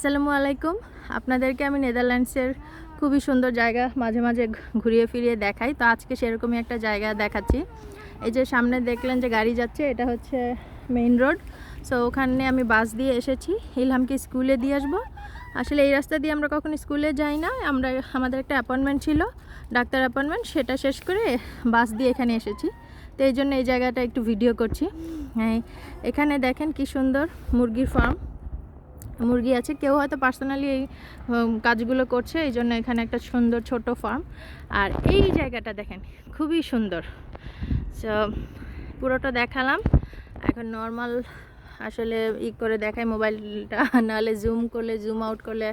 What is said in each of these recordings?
আসসালামু আলাইকুম। আপনাদেরকে আমি নেদারল্যান্ডসের খুবই সুন্দর জায়গা মাঝে মাঝে ঘুরিয়ে ফিরিয়ে দেখাই। তো আজকে সেরকমই একটা জায়গা দেখাচ্ছি। এই যে সামনে দেখলেন যে গাড়ি যাচ্ছে, এটা হচ্ছে মেইন রোড। সো ওখানে আমি বাস দিয়ে এসেছি। ইলহামকে স্কুলে দিয়ে আসব। আসলে এই রাস্তা দিয়ে আমরা কখনো স্কুলে যাই না। আমরা, আমাদের একটা অ্যাপয়েন্টমেন্ট ছিল, ডাক্তার অ্যাপয়েন্টমেন্ট, সেটা শেষ করে বাস দিয়ে এখানে এসেছি। তো এই জন্য এই জায়গাটা একটু ভিডিও করছি। এই- এখানে দেখেন কি সুন্দর মুরগির ফার্ম। মুরগি আছে। কেউ হয়তো পার্সোনালি এই কাজগুলো করছে এই জন্য এখানে একটা সুন্দর ছোট ফার্ম আর এই জায়গাটা দেখেন খুবই সুন্দর। সো পুরোটা দেখালাম। এখন নর্মাল আসলে ই করে দেখায় মোবাইলটা নাহলে জুম করলে জুম আউট করলে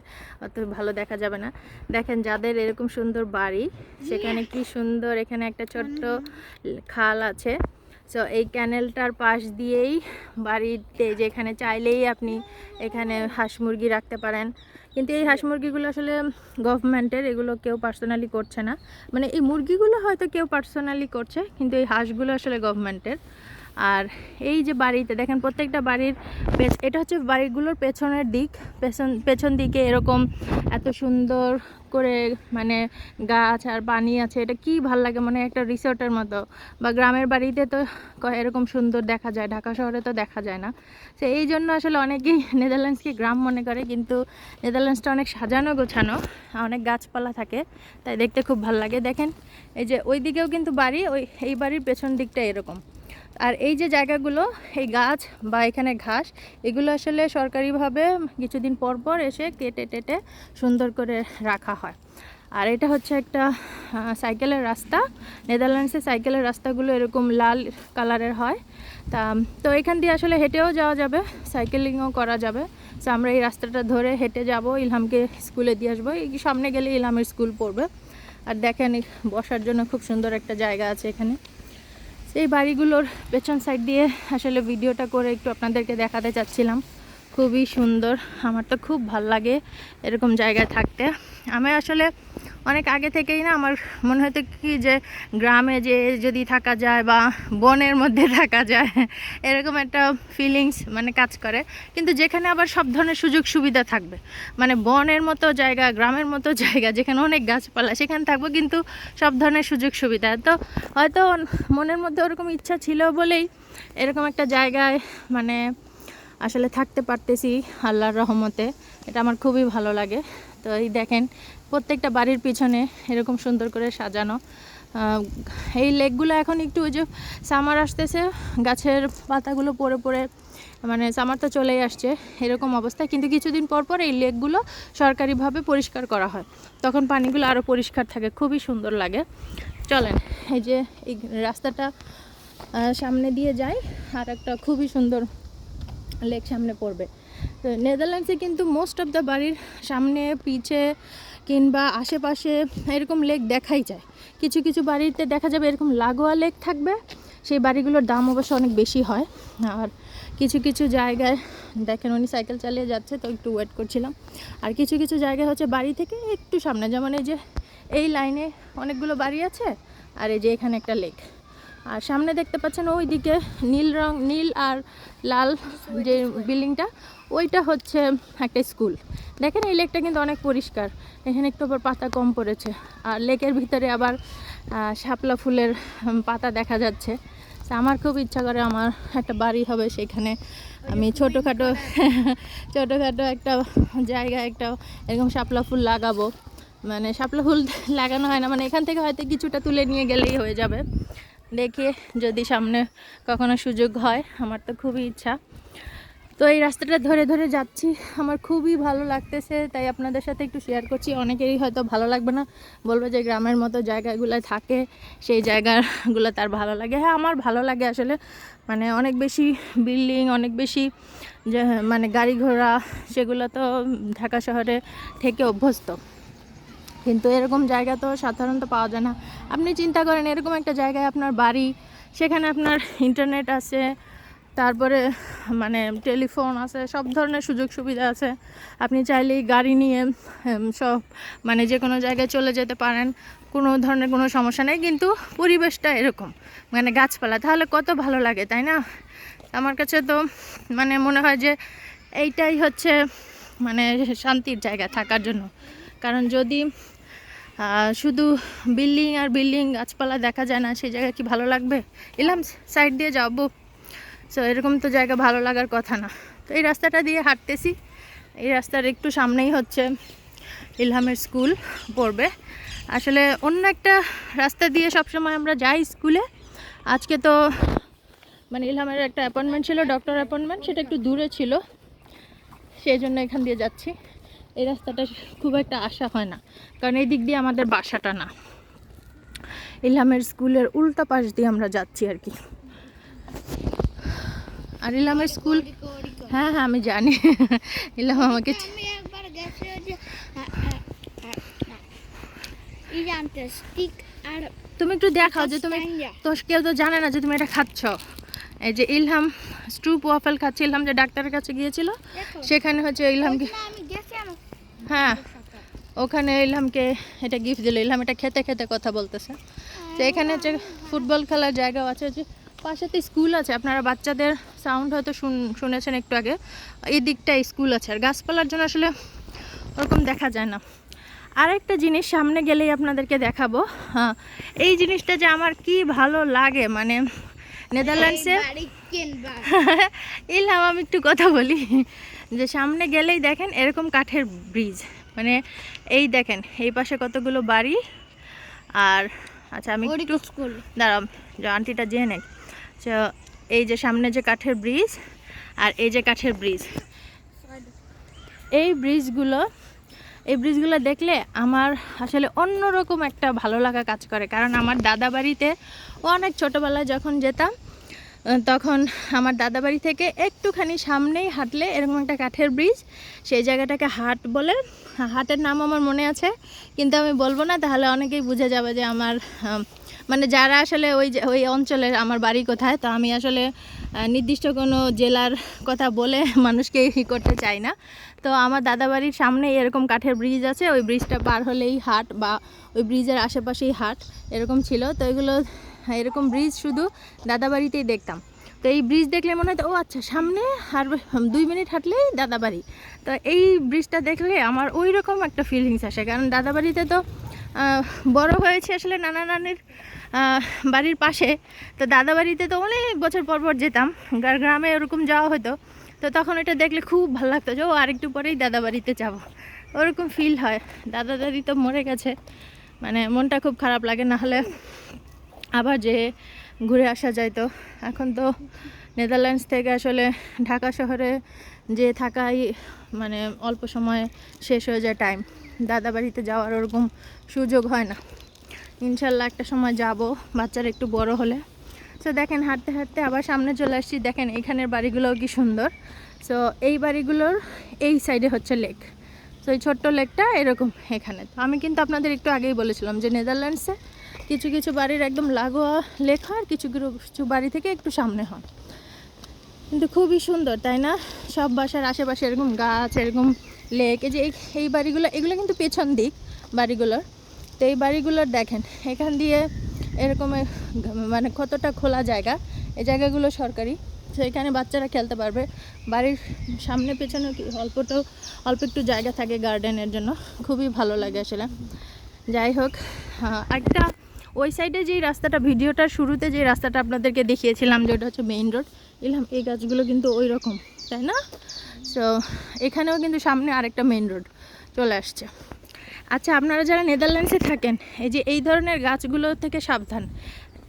অত ভালো দেখা যাবে না। দেখেন যাদের এরকম সুন্দর বাড়ি সেখানে কি সুন্দর এখানে একটা ছোট্ট খাল আছে। সো এই ক্যানেলটার পাশ দিয়েই বাড়িতে যেখানে চাইলেই আপনি এখানে হাঁস মুরগি রাখতে পারেন। কিন্তু এই হাঁস মুরগিগুলো আসলে গভর্নমেন্টের, এগুলো কেউ পার্সোনালি করছে না। মানে এই মুরগিগুলো হয়তো কেউ পার্সোনালি করছে, কিন্তু এই হাঁসগুলো আসলে গভর্নমেন্টের। আর এই যে বাড়িতে, দেখেন প্রত্যেকটা বাড়ির এটা হচ্ছে বাড়িগুলোর পেছনের দিক। পেছন পেছন দিকে এরকম এত সুন্দর করে মানে গাছ আর পানি আছে। এটা কি ভালো লাগে মানে একটা রিসোর্টের মতো। বা গ্রামের বাড়িতে তো এরকম সুন্দর দেখা যায়, ঢাকা শহরে তো দেখা যায় না। সে এই জন্য আসলে অনেকেই নেদারল্যান্ডসকে গ্রাম মনে করে, কিন্তু নেদারল্যান্ডসটা অনেক সাজানো গোছানো, অনেক গাছপালা থাকে, তাই দেখতে খুব ভালো লাগে। দেখেন, এই যে ওই দিকেও কিন্তু বাড়ি, ওই এই বাড়ির পেছন দিকটা এরকম। আর এই যে জায়গাগুলো, এই গাছ বা এখানে ঘাস, এগুলো আসলে সরকারিভাবে কিছুদিন পর পর এসে কেটে টেটে সুন্দর করে রাখা হয়। আর এটা হচ্ছে একটা সাইকেলের রাস্তা। নেদারল্যান্ডসে সাইকেলের রাস্তাগুলো এরকম লাল কালারের হয়। তা, তো এখান দিয়ে আসলে হেঁটেও যাওয়া যাবে, সাইকেলিংও করা যাবে। তো আমরা এই রাস্তাটা ধরে হেঁটে যাব, ইলহামকে স্কুলে দিয়ে আসব। এই সামনে গেলে ইলহামের স্কুল পড়বে। আর দেখেন, বসার জন্য খুব সুন্দর একটা জায়গা আছে এখানে। সেই বাড়িগুলোর পেছন সাইড দিয়ে আসলে ভিডিওটা করে একটু আপনাদেরকে দেখাতে চাচ্ছিলাম। খুবই সুন্দর, আমার তো খুব ভালো লাগে এরকম জায়গায় থাকতে। আমি আসলে অনেক আগে থেকেই না আমার মনে হতো কি যে গ্রামে যে যদি থাকা যায় বা বনের মধ্যে থাকা যায়, এরকম একটা ফিলিংস মানে কাজ করে। কিন্তু যেখানে আবার সব ধরনের সুযোগ সুবিধা থাকবে। মানে বনের মতো জায়গা, গ্রামের মতো জায়গা, যেখানে অনেক গাছপালা, সেখানে থাকব কিন্তু সব ধরনের সুযোগ সুবিধা। তো হয়তো মনের মধ্যে ওরকম ইচ্ছা ছিল বলেই এরকম একটা জায়গায় মানে আসলে থাকতে পারতেছি আল্লাহর রহমতে। এটা আমার খুবই ভালো লাগে। তো এই দেখেন, প্রত্যেকটা বাড়ির পিছনে এরকম সুন্দর করে সাজানো। এই লেকগুলো এখন একটু ওই যে সামার আসতেছে, গাছের পাতাগুলো পড়ে পড়ে মানে সামার তো চলেই আসছে এরকম অবস্থা কিন্তু কিছুদিন পর পর এই লেকগুলো সরকারিভাবে পরিষ্কার করা হয়। তখন পানিগুলো আরও পরিষ্কার থাকে, খুবই সুন্দর লাগে। চলেন, এই যে এই রাস্তাটা সামনে দিয়ে যায় আর একটা খুবই সুন্দর লেক সামনে পড়বে। তো নেদারল্যান্ডসে কিন্তু মোস্ট অফ দ্য বাড়ির সামনে, পিছে কিংবা আশেপাশে এরকম লেক দেখাই যায়। কিছু কিছু বাড়িতে দেখা যাবে এরকম লাগোয়া লেক থাকবে। সেই বাড়িগুলোর দাম অবশ্য অনেক বেশি হয়। আর কিছু কিছু জায়গায়, দেখেন উনি সাইকেল চালিয়ে যাচ্ছে, তো একটু ওয়েট করছিলাম। আর কিছু কিছু জায়গায় হচ্ছে বাড়ি থেকে একটু সামনে, যেমন এই যে এই লাইনে অনেকগুলো বাড়ি আছে, আর এই যে এখানে একটা লেক আর সামনে দেখতে পাচ্ছেন ওই দিকে নীল রং, নীল আর লাল যে বিল্ডিংটা ওইটা হচ্ছে একটা স্কুল। দেখেন এই লেকটা কিন্তু অনেক পরিষ্কার। এখানে একটু আবার পাতা কম পড়েছে। আর লেকের ভিতরে আবার শাপলা ফুলের পাতা দেখা যাচ্ছে। আমার খুব ইচ্ছা করে আমার একটা বাড়ি হবে সেখানে। আমি ছোটোখাটো ছোটোখাটো একটা জায়গায় একটা এরকম শাপলা ফুল লাগাবো। মানে শাপলা ফুল লাগানো হয় না। মানে এখান থেকে হয়তো কিছুটা তুলে নিয়ে গেলেই হয়ে যাবে। দেখি যদি সামনে কখনো সুযোগ হয়। আমার তো খুবই ইচ্ছা। তো এই রাস্তাটা ধরে ধরে যাচ্ছি। আমার খুবই ভালো লাগতেছে, তাই আপনাদের সাথে একটু শেয়ার করছি। অনেকেরই হয়তো ভালো লাগবে না, বলব যে গ্রামের মতো জায়গাগুলো থাকে, সেই জায়গাগুলো তার ভালো লাগে। হ্যাঁ আমার ভালো লাগে আসলে মানে অনেক বেশি বিল্ডিং অনেক বেশি যে মানে গাড়ি ঘোড়া, সেগুলো তো ঢাকা শহরে থেকে অভ্যস্ত। কিন্তু এরকম জায়গা তো সাধারণত পাওয়া যায় না। আপনি চিন্তা করেন, এরকম একটা জায়গায় আপনার বাড়ি, সেখানে আপনার ইন্টারনেট আছে তারপরে মানে টেলিফোন আছে, সব ধরনের সুযোগ সুবিধা আছে। আপনি চাইলেই গাড়ি নিয়ে সব মানে যে কোনো জায়গায় চলে যেতে পারেন। কোনো ধরনের কোনো সমস্যা নেই, কিন্তু পরিবেশটা এরকম। মানে গাছপালা, তাহলে কত ভালো লাগে, তাই না? আমার কাছে তো মানে মনে হয় যে, এইটাই হচ্ছে মানে শান্তির জায়গা থাকার জন্য। কারণ যদি শুধু বিল্ডিং আর বিল্ডিং গাছপালা দেখা যায় না, সেই জায়গায় কি ভালো লাগবে? এলাম, সাইড দিয়ে যাব। সো এরকম তো জায়গা ভালো লাগার কথা না। তো এই রাস্তাটা দিয়ে হাঁটতেছি। এই রাস্তার একটু সামনেই হচ্ছে ইলহামের স্কুল পড়বে। আসলে অন্য একটা রাস্তা দিয়ে সবসময় আমরা যাই স্কুলে। আজকে তো মানে ইলহামের একটা অ্যাপয়েন্টমেন্ট ছিল ডক্টর অ্যাপয়েন্টমেন্ট সেটা একটু দূরে ছিল। সেই জন্য এখান দিয়ে যাচ্ছি। এই রাস্তাটা খুব একটা আশা হয় না, কারণ এই দিক দিয়ে আমাদের বাসাটা না। ইলহামের স্কুলের উল্টা পাশ দিয়ে আমরা যাচ্ছি আর কি। আর ইলহামের স্কুল। হ্যাঁ হ্যাঁ আমি জানি। ইলহাম আমাকে। তুমি একটু দেখাও যে তুমি. তো কেউ তো জানে না যে তুমি এটা খাচ্ছ। এই যে ইলহাম স্ট্রুপ ওয়াফেল খাচ্ছে। ইলহাম যে ডাক্তারের কাছে গিয়েছিল সেখানে হচ্ছে ইলহামকে হ্যাঁ ওখানে ইলহামকে এটা গিফট দিল। ইলহাম এটা খেতে খেতে কথা বলতেছে। তো এখানে হচ্ছে ফুটবল খেলার জায়গাও আছে। যে পাশেতে স্কুল আছে আপনারা বাচ্চাদের সাউন্ড হয়তো শুন- শুনেছেন একটু আগে। এই দিকটায় স্কুল আছে আর গাছপালার জন্য আসলে ওরকম দেখা যায় না। আরেকটা জিনিস সামনে গেলেই আপনাদেরকে দেখাবো। হ্যাঁ এই জিনিসটা যে আমার কি ভালো লাগে মানে নেদারল্যান্ডসে কিনবা আমি একটু কথা বলি। যে সামনে গেলেই দেখেন এরকম কাঠের ব্রিজ। মানে এই দেখেন এই পাশে কতগুলো বাড়ি। আর আচ্ছা আমি একটু দাঁড়াও আন্টিটা জেনে নেই এই যে সামনে যে কাঠের ব্রিজ আর এই যে কাঠের ব্রিজ। এই ব্রিজগুলো এই ব্রিজগুলো দেখলে আমার আসলে অন্যরকম একটা ভালো লাগা কাজ করে। কারণ আমার দাদা বাড়িতে অনেক ছোটোবেলায় যখন যেতাম তখন আমার দাদা বাড়ি থেকে একটুখানি সামনেই হাঁটলে এরকম একটা কাঠের ব্রিজ। সেই জায়গাটাকে হাট বলে। হাটের নাম আমার মনে আছে কিন্তু আমি বলব না তাহলে অনেকেই বুঝে যাবে যে আমার আম, মানে যারা আসলে ওই ওই অঞ্চলের আমার বাড়ি কোথায়, তো আমি আসলে নির্দিষ্ট কোনো জেলার কথা বলে মানুষকে ই করতে চাই না। তো আমার দাদা বাড়ির সামনে এরকম কাঠের ব্রিজ আছে, ওই ব্রিজটা পার হলেই হাট বা ওই ব্রিজের আশেপাশেই হাট, এরকম ছিল। তো এগুলো, এরকম ব্রিজ শুধু দাদা বাড়িতেই দেখতাম। তো এই ব্রিজ দেখলে মনে হয়, ও আচ্ছা সামনে আর দুই মিনিট হাঁটলেই দাদা বাড়ি তো এই ব্রিজটা দেখলে আমার ওই রকম একটা ফিলিংস আসে, কারণ দাদা বাড়িতে তো বড় হয়েছে আসলে নানা নানির বাড়ির পাশে। তো দাদা বাড়িতে তো অনেক বছর পর পর যেতাম। গ্রামে ওরকম যাওয়া হতো। তো তখন এটা দেখলে খুব ভালো লাগতো যে, ও আরেকটু পরেই দাদা বাড়িতে যাব। ওরকম ফিল হয়। দাদা দাদি তো মরে গেছে। মানে মনটা খুব খারাপ লাগে, না হলে আবার যে ঘুরে আসা যায় তো। এখন তো নেদারল্যান্ডস থেকে আসলে ঢাকা শহরে যে থাকাই মানে অল্প সময়ে শেষ হয়ে যায় টাইম দাদা বাড়িতে যাওয়ার ওরকম সুযোগ হয় না। ইনশাল্লাহ একটা সময় যাব, বাচ্চারা একটু বড় হলে। সো দেখেন, হাঁটতে হাঁটতে আবার সামনে চলে আসছি। দেখেন, এখানের বাড়িগুলোও কি সুন্দর। সো এই বাড়িগুলোর এই সাইডে হচ্ছে লেক তো এই ছোট্ট লেকটা এরকম এখানে। তো আমি কিন্তু আপনাদের একটু আগেই বলেছিলাম যে নেদারল্যান্ডসে কিছু কিছু বাড়ির একদম লাগোয়া লেক হয় আর কিছু কিছু বাড়ি থেকে একটু সামনে হয়। কিন্তু খুবই সুন্দর, তাই না? সব বাসার আশেপাশে এরকম গাছ, এরকম লেক, এই যে এই- বাড়িগুলো, এগুলো কিন্তু পেছন দিক বাড়িগুলোর। তো এই বাড়িগুলোর দেখেন, এখান দিয়ে এরকম মানে কতটা খোলা জায়গা, এই জায়গাগুলো সরকারি। তো এখানে বাচ্চারা খেলতে পারবে। বাড়ির সামনে পেছনে অল্পটাও অল্প একটু জায়গা থাকে গার্ডেনের জন্য। খুবই ভালো লাগে আসলে। যাই হোক একটা ওই সাইডে যেই রাস্তাটা, ভিডিওটার শুরুতে যে রাস্তাটা আপনাদেরকে দেখিয়েছিলাম যে ওটা হচ্ছে মেইন রোড, এলাম, এই গাছগুলো কিন্তু ওই রকম তাই না? সো এখানেও কিন্তু সামনে আরেকটা মেন রোড চলে আসছে। আচ্ছা আপনারা যারা নেদারল্যান্ডসে থাকেন, এই যে এই ধরনের গাছগুলো থেকে সাবধান।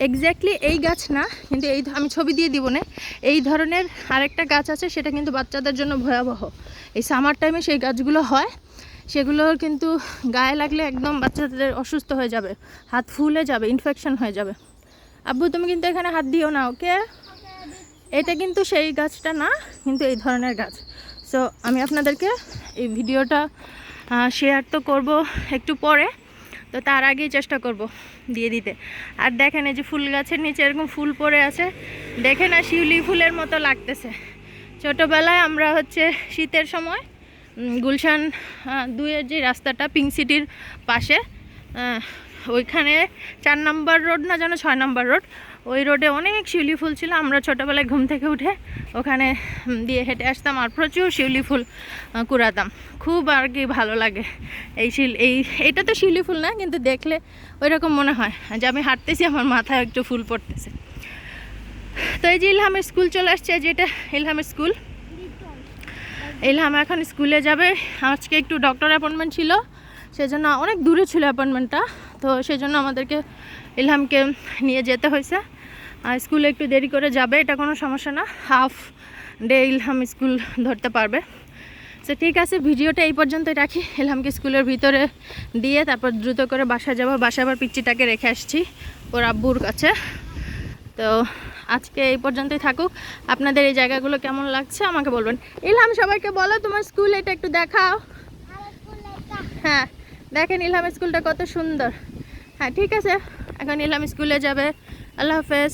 এক্স্যাক্টলি এই গাছ না, কিন্তু এই আমি ছবি দিয়ে দিব না। এই ধরনের আরেকটা গাছ আছে, সেটা কিন্তু বাচ্চাদের জন্য ভয়াবহ। এই সামার টাইমে সেই গাছগুলো হয়, সেগুলো কিন্তু গায়ে লাগলে একদম বাচ্চাদের অসুস্থ হয়ে যাবে, হাত ফুলে যাবে ইনফেকশন হয়ে যাবে। আব্বু, তুমি কিন্তু এখানে হাত দিও না ওকে এটা কিন্তু সেই গাছটা না, কিন্তু এই ধরনের গাছ। সো আমি আপনাদেরকে এই ভিডিওটা শেয়ার তো করব একটু পরে। তো তার আগেই চেষ্টা করব দিয়ে দিতে। আর দেখেন এই যে ফুল গাছের নিচে এরকম ফুল পড়ে আছে। দেখে না, শিউলি ফুলের মতো লাগতেছে। ছোটোবেলায় আমরা হচ্ছে শীতের সময় গুলশান দুইয়ের যে রাস্তাটা পিঙ্ক সিটির পাশে ওইখানে চার নাম্বার রোড না যেন ছয় নাম্বার রোড ওই রোডে অনেক শিউলি ফুল ছিল। আমরা ছোটোবেলায় ঘুম থেকে উঠে ওখানে দিয়ে হেঁটে আসতাম আর প্রচুর শিউলি ফুল কুড়াতাম। খুব আর কি ভালো লাগে এই শিল, এই, এটা তো শিউলি ফুল না, কিন্তু দেখলে ওই রকম মনে হয় যে আমি হাঁটতেছি, আমার মাথায় একটু ফুল পড়তেছে। তো এই যে ইলহামের স্কুল চলে আসছে, এই যে এটা ইলহামের স্কুল। ইলহাম এখন স্কুলে যাবে। আজকে একটু ডক্টর অ্যাপয়েন্টমেন্ট ছিল, সেজন্য অনেক দূরে ছিল অ্যাপয়েন্টমেন্টটা তো সেজন্য আমাদেরকে ইলহামকে নিয়ে যেতে হয়েছে। আর স্কুলে একটু দেরি করে যাবে, এটা কোনো সমস্যা না। হাফ ডে ইলহাম স্কুল ধরতে পারবে। তো ঠিক আছে, ভিডিওটা এই পর্যন্তই রাখি। ইলহামকে স্কুলের ভিতরে দিয়ে তারপর দ্রুত করে বাসায় যাব। বাসায় আবার পিচ্চিটাকে রেখে আসছি, ওর আব্বুর কাছে। তো আজকে এই পর্যন্তই থাকুক। আপনাদের এই জায়গাগুলো কেমন লাগছে আমাকে বলবেন। ইলহাম, সবাইকে বলো তোমার স্কুল, এটা একটু দেখাও। হ্যাঁ দেখেন ইলহাম স্কুলটা কত সুন্দর। হ্যাঁ ঠিক আছে, এখন ইলহাম স্কুলে যাবে। আল্লাহ হাফেজ।